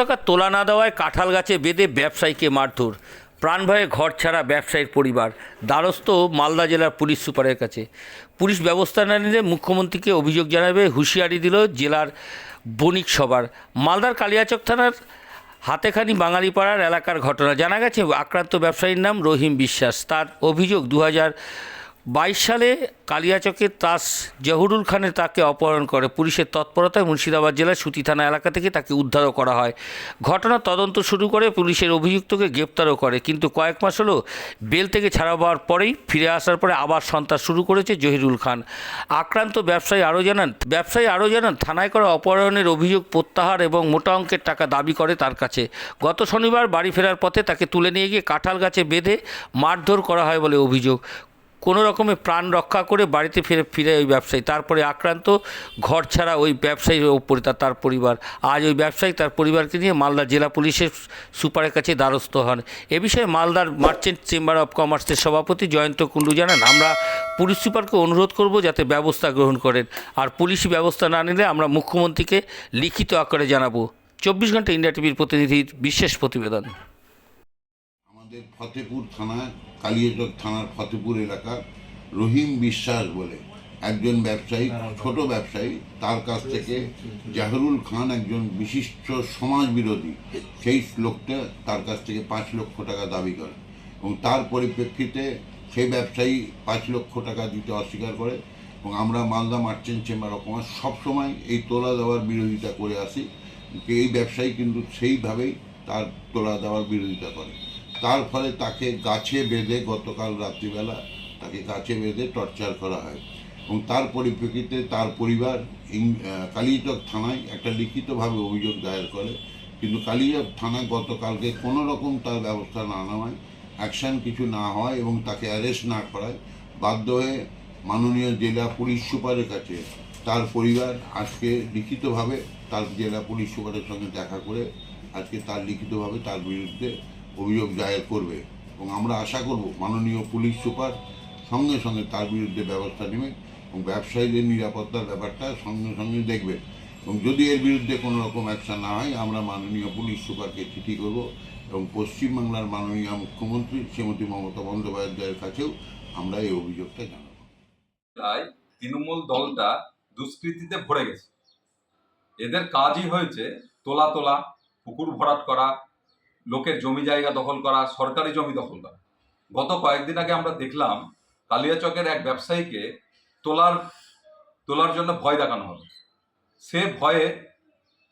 টাকা তোলা না দেওয়ায় কাঁঠাল গাছে বেঁধে ব্যবসায়ীকে মারধর। প্রাণভয়ে ঘর ছাড়া ব্যবসায়ীর পরিবার। দ্বারস্থ মালদা জেলার পুলিশ সুপারের কাছে। পুলিশ ব্যবস্থা না নিলে মুখ্যমন্ত্রীকে অভিযোগ জানাবে, হুঁশিয়ারি দিল জেলার বণিক সভার। মালদার কালিয়াচক থানার হাতেখানি বাঙালিপাড়ার এলাকার ঘটনা। জানা গেছে, আক্রান্ত ব্যবসায়ীর নাম রহিম বিশ্বাস। তার অভিযোগ দু হাজার বাইশ সালে কালিয়াচকের তাস জহুরুল খানের তাকে অপহরণ করে। পুলিশের তৎপরতায় মুর্শিদাবাদ জেলার সুতি থানা এলাকা থেকে তাকে উদ্ধারও করা হয়। ঘটনার তদন্ত শুরু করে পুলিশের অভিযুক্তকে গ্রেপ্তারও করে। কিন্তু কয়েক মাস হলো বেল থেকে ছাড়া পাওয়ার পরেই ফিরে আসার পরে আবার সন্ত্রাস শুরু করেছে জহিরুল খান। আক্রান্ত ব্যবসায়ী আরও জানান, ব্যবসায়ী আরও জানান, থানায় করা অপহরণের অভিযোগ প্রত্যাহার এবং মোটা অঙ্কের টাকা দাবি করে তার কাছে। গত শনিবার বাড়ি ফেরার পথে তাকে তুলে নিয়ে গিয়ে কাঁঠাল গাছে বেঁধে মারধর করা হয় বলে অভিযোগ। কোনো রকমে প্রাণ রক্ষা করে বাড়িতে ফিরে ফিরে ওই ব্যবসায়ী। তারপরে আক্রান্ত, ঘর ছাড়া ওই ব্যবসায়ীর ওপরে তার তার পরিবার। আজ ওই ব্যবসায়ী তার পরিবারকে নিয়ে মালদা জেলা পুলিশের সুপারের কাছে দ্বারস্থ হন। এ বিষয়ে মালদার মার্চেন্ট চেম্বার অফ কমার্সের সভাপতি জয়ন্ত কুণ্ডু জানান, আমরা পুলিশ সুপারকে অনুরোধ করব যাতে ব্যবস্থা গ্রহণ করেন। আর পুলিশি ব্যবস্থা না নিলে আমরা মুখ্যমন্ত্রীকে লিখিত আকারে জানাব। চব্বিশ ঘণ্টা ইন্ডিয়া টিভির প্রতিনিধির বিশেষ প্রতিবেদন। আমাদের ফতেপুর থানার কালিয়াচক থানার ফতেপুর এলাকার রহিম বিশ্বাস বলে একজন ব্যবসায়ী, ছোট ব্যবসায়ী, তার কাছ থেকে জাহরুল খান একজন বিশিষ্ট সমাজ বিরোধী সেই লোকটা তার কাছ থেকে পাঁচ লক্ষ টাকা দাবি করে এবং তার পরিপ্রেক্ষিতে সেই ব্যবসায়ী পাঁচ লক্ষ টাকা দিতে অস্বীকার করে এবং আমরা Malda merchant chamber of commerce সবসময় এই তোলা দেওয়ার বিরোধিতা করে আসি। এই ব্যবসায়ী কিন্তু সেইভাবেই তার তোলা দেওয়ার বিরোধিতা করে। তার ফলে তাকে গাছে বেঁধে গতকাল রাত্রিবেলা তাকে গাছে বেঁধে টর্চার করা হয়। এবং তার পরিপ্রেক্ষিতে তার পরিবার কালিয়াচক থানায় একটা লিখিতভাবে অভিযোগ দায়ের করে। কিন্তু কালিয়াচক থানা গতকালকে কোনো রকম তার ব্যবস্থা না নেওয়ায়, অ্যাকশন কিছু না হয় এবং তাকে অ্যারেস্ট না করায় বাধ্য হয়ে মাননীয় জেলা পুলিশ সুপারের কাছে তার পরিবার আজকে লিখিতভাবে তার জেলা পুলিশ সুপারের সঙ্গে দেখা করে আজকে তার লিখিতভাবে তার বিরুদ্ধে অভিযোগ দায়ের করবে। এবং আমরা আশা করব মাননীয় পুলিশ সুপার সঙ্গে সঙ্গে তার বিরুদ্ধে ব্যবস্থা নেবে এবং ব্যবসায়ীদের নিরাপত্তার ব্যাপারটা সঙ্গে সঙ্গে দেখবে। এবং যদি এর বিরুদ্ধে কোনো রকম অ্যাকশন না হয়, আমরা মাননীয় পুলিশ সুপারকে চিঠি করব এবং পশ্চিমবাংলার মাননীয় মুখ্যমন্ত্রী শ্রীমতী মমতা বন্দ্যোপাধ্যায়ের কাছেও আমরা এই অভিযোগটা জানাব। তৃণমূল দলটা দুষ্কৃতিতে ভরে গেছে। এদের কাজই হয়েছে তোলা তোলা পুকুর ভরাট করা লোকের জমি জায়গা দখল করা, সরকারি জমি দখল করা। গত কয়েকদিন আগে আমরা দেখলাম কালিয়াচকের এক ব্যবসায়ীকে তোলার তোলার জন্য ভয় দেখানো হলো। সে ভয়ে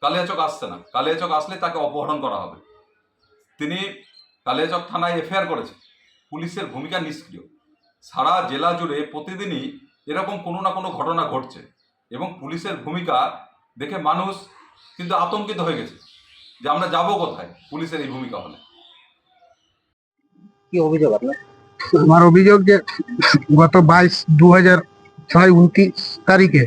কালিয়াচক আসছে না। কালিয়াচক আসলে তাকে অপহরণ করা হবে। তিনি কালিয়াচক থানায় এফআইআর করেছে পুলিশের ভূমিকা নিষ্ক্রিয়। সারা জেলা জুড়ে প্রতিদিনই এরকম কোনো না কোনো ঘটনা ঘটছে এবং পুলিশের ভূমিকা দেখে মানুষ কিন্তু আতঙ্কিত হয়ে গেছে। যে আমরা যাব কোথায়? পুলিশের এই ভূমিকা হলে। কি অভিযোগ আপনার? আমার অভিযোগ যে গত বাইশ দু হাজার ছয় উনত্রিশ তারিখে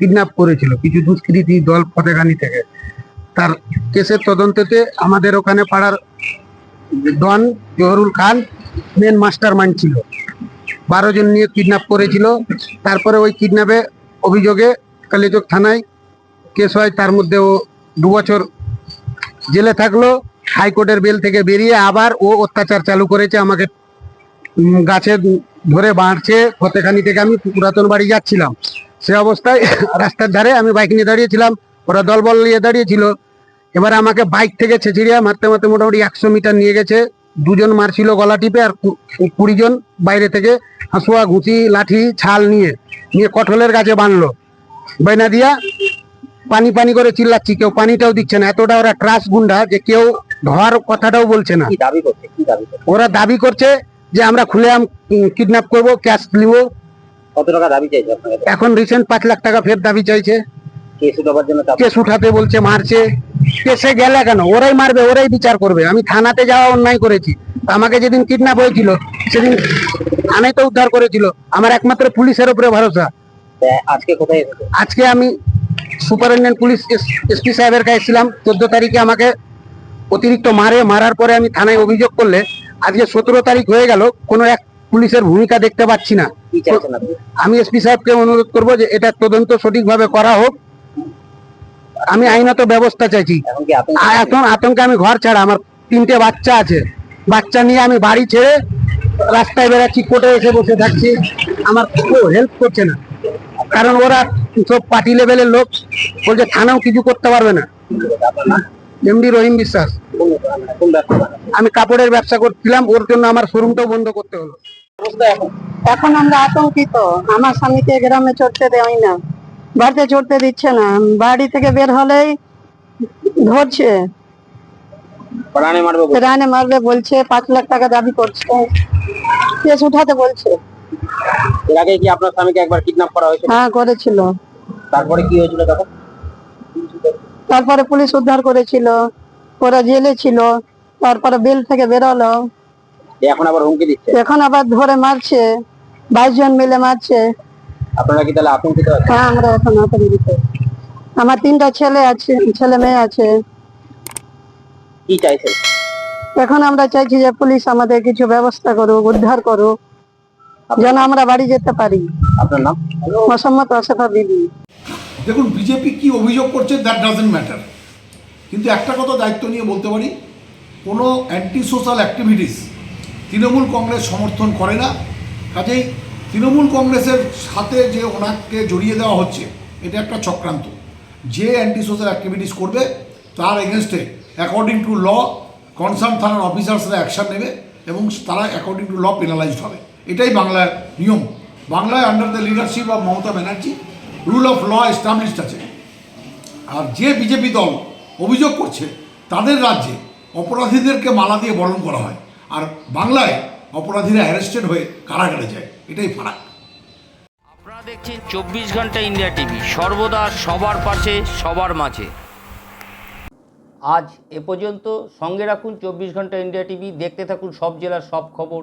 কিডন্যাপ করেছিল কিছু দুষ্কৃতী দল ফতেগানি থেকে। তার কেসের তদন্তেতে আমাদের ওখানে পাড়ার don Jahurul Khan main mastermind ছিল। বারো জন নিয়ে কিডন্যাপ করেছিল। তারপরে ওই কিডন্যাপে অভিযোগে কালীচক থানায় কেস হয়। তার মধ্যে ও দু বছর জেলে থাকল, হাইকোর্টের বেল থেকে বেরিয়ে আবার ও অত্যাচার চালু করেছে, আমাকে গাছে ধরে বাঁধছে ফতেখানি থেকে আমি পুরাতন বাড়ি যাচ্ছিলাম। সে অবস্থায় রাস্তার ধারে আমি বাইক নিয়ে দাঁড়িয়েছিলাম, ওরা দলবল নিয়ে দাঁড়িয়েছিল। এবার আমাকে বাইক থেকে ছেঁচিড়িয়া মারতে মারতে মোটামুটি একশো মিটার নিয়ে গেছে। দুজন মারছিল গলা টিপে আর কু- কুড়ি জন বাইরে থেকে হাঁসুয়া ঘুষি লাঠি, ছাল নিয়ে নিয়ে কঠলের গাছে বাঁধলো। বাইনা দিয়া পানি পানি করে চিল্লাচ্ছি কেউ পানিটাও দিচ্ছে না। এতটা ওরা ট্রাস গুন্ডা যে কেউ ধোয়ার কথাটাও বলছে না। ওরা দাবি করছে যে আমরা খুলে আম কিডন্যাপ করব ক্যাশ নিব। কত টাকা দাবি চাইছে এখন রিসেন্ট পাঁচ লাখ টাকা ফের দাবি চাইছে। কেস উঠাতে বলছে মারছে। কেসে গেলে কেন? ওরাই মারবে ওরাই বিচার করবে। আমি থানাতে যাওয়া অন্যায় করেছি। আমাকে যেদিন কিডন্যাপ হয়েছিল সেদিন থানায় তো উদ্ধার করেছিল। আমার একমাত্র পুলিশের উপরে ভরসা। আজকে কোথায় আজকে আমি সুপারিনটেন্ডেন্ট পুলিশ এসপি সাহেবের কাছে ছিলাম। চোদ্দ তারিখে আমাকে অতিরিক্ত মারে মারার পরে আমি থানায় অভিযোগ করলে আজকে সতেরো তারিখ হয়ে গেল কোনো এক পুলিশের ভূমিকা দেখতে পাচ্ছি না। আমি এসপি সাহেবকে অনুরোধ করব যে এটা তদন্ত সঠিকভাবে করা হোক। আমি আইনত ব্যবস্থা চাইছি। এখন আতঙ্কে? আমি ঘর ছাড়া আমার তিনটে বাচ্চা আছে। বাচ্চা নিয়ে আমি বাড়ি ছেড়ে রাস্তায় বেড়াচ্ছি কোর্টে এসে বসে থাকছি। আমার কেউ হেল্প করছে না। কারণ ওরা সব পার্টি লেভেলের লোক বলছে থানাও কিছু করতে পারবে না। এমডি রহিম বিশ্বাস? আমি কাপড়ের ব্যবসা করছিলাম ওর জন্য আমার শোরুমটাও বন্ধ করতে হলো। এখন আমরা আতঙ্কিত। আমার স্বামীকে গ্রামে চড়তে দেয় না। বাড়িতে চড়তে দিচ্ছে না। বাড়ি থেকে বের হলেই ধরছে। রানে মারবে বলছে পাঁচ লাখ টাকা দাবি করছে। কেস উঠাতে বলছে। এর আগে কি আপনার স্বামীকে একবার কিডন্যাপ করা হয়েছে হ্যাঁ করেছিল। তারপরে কি হয়েছিল তখন? তারপরে পুলিশ উদ্ধার করেছিল ওরা জেলে ছিল তারপরে বেল থেকে বেরোলো। এখন আবার হুমকি দিচ্ছে? এখন আবার ধরে মারছে বাইশ জন মিলে মারছে। আপনারা কি তাহলে আতঙ্কিত আছেন? হ্যাঁ আমরা এখন আতঙ্কিত। আমার তিনটা ছেলে আছে ছেলে মেয়ে আছে। কি চাইছেন? এখন আমরা চাইছি যে পুলিশ আমাদের কিছু ব্যবস্থা করুক উদ্ধার করুক। যেন আমরা বাড়ি যেতে পারি। আপনার নাম? মোসাম্মদ আসাফা বিবি দেখুন বিজেপি কি অভিযোগ করছে দ্যাট ডাজেন্ট ম্যাটার কিন্তু একটা কথা দায়িত্ব নিয়ে বলতে পারি কোনো anti social activities Trinamool Congress সমর্থন করে না। কাজেই তৃণমূল কংগ্রেসের সাথে যে ওনাকে জড়িয়ে দেওয়া হচ্ছে এটা একটা চক্রান্ত। যে অ্যান্টি সোশ্যাল অ্যাক্টিভিটিস করবে তার এগেনস্টে অ্যাকর্ডিং টু ল কনসার্ন থানার অফিসার্সরা অ্যাকশন নেবে এবং তারা অ্যাকর্ডিং টু ল পেনালাইজড হবে। এটাই বাংলার নিয়ম। বাংলায় under the leadership of Mamata Banerjee rule of law established আছে। আর যে বিজেপি দল অভিযোগ করছে, তাদের রাজ্যে অপরাধীদেরকে মালা দিয়ে বরণ করা হয়। আর বাংলায় অপরাধীরা অ্যারেস্টেড হয়ে কারাগারে যায়। এটাই ফারাক। আপনারা দেখছেন চব্বিশ ঘণ্টা ইন্ডিয়া টিভি সর্বদা সবার পাশে, সবার মাঝে। আজ এ পর্যন্ত সঙ্গে রাখুন চব্বিশ ঘণ্টা ইন্ডিয়া টিভি দেখতে থাকুন সব জেলার সব খবর।